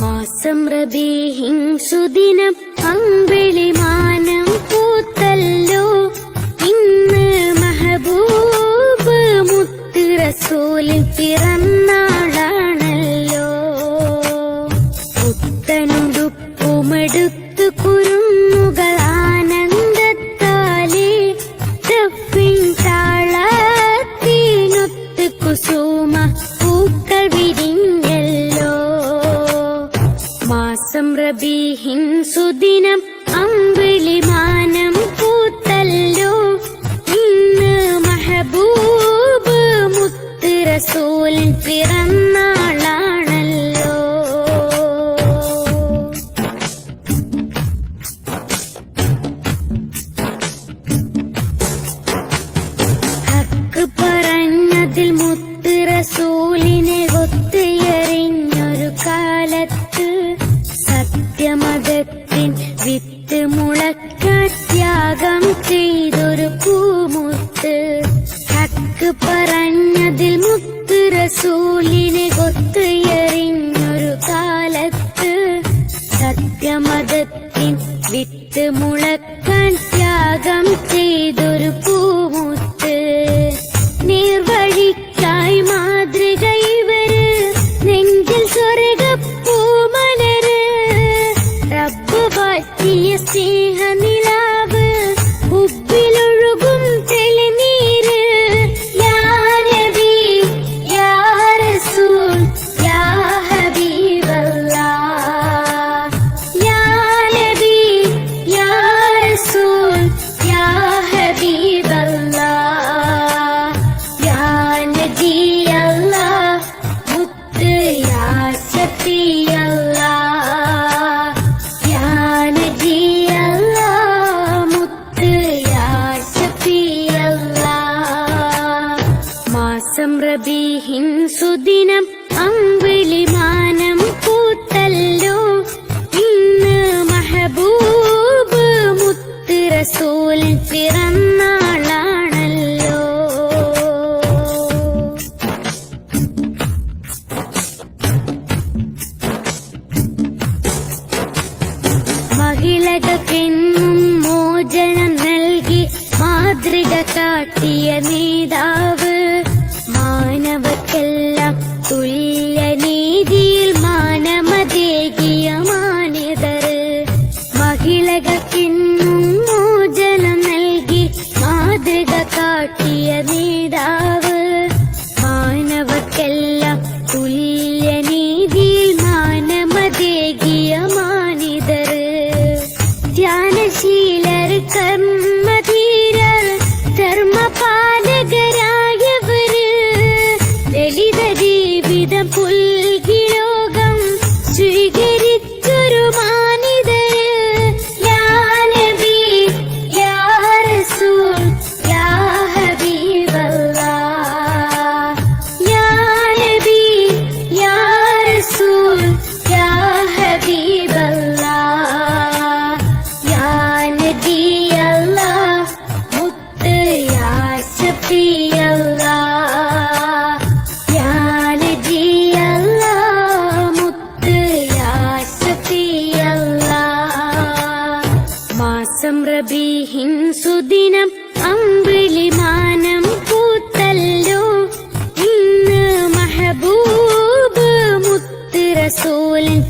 മാസം റബീഹിൻ സുദിനം അമ്പിളിമാനം പൂത്തല്ലോ. ഇന്ന് മഹബൂബ് മുത്ത് പിറന്നാളാണല്ലോ മാസം റബീഹിൻ സുദിനം അമ്പിളിമാനം. സത്യമതത്തിൻ വിത്ത് മുളക്ക ത്യാഗം ചെയ്തൊരു പൂമുത്ത്. ഹക്ക് പറഞ്ഞതിൽ മുത്ത് റസൂലിനെ ഒത്തുയറിഞ്ഞൊരു കാലത്ത്. സത്യമതത്തിൻ വിത്ത് മുളക്കാൻ മാസം റബീഹിൻ സുദിനം അമ്പിളിമാനം പൂത്തല്ലോ. ഇന്ന് മഹബൂബ് മുത്ത് റസൂലിൻ പിറന്നാളാണല്ലോ. മഹിളകൾക്കെന്നും മോചനം നൽകി മാതൃക കാട്ടിയ നേതാവ് മഹിളകൾക്കെന്നും മോചനം നൽകി മാതൃക കാട്ടിയ നേതാവ് മാസം റബീഹിൻ സുദിനം അമ്പിളിമാനം പൂത്തല്ലോ. ഇന്ന് മഹബൂബ് മുത്ത് റസൂലിൻ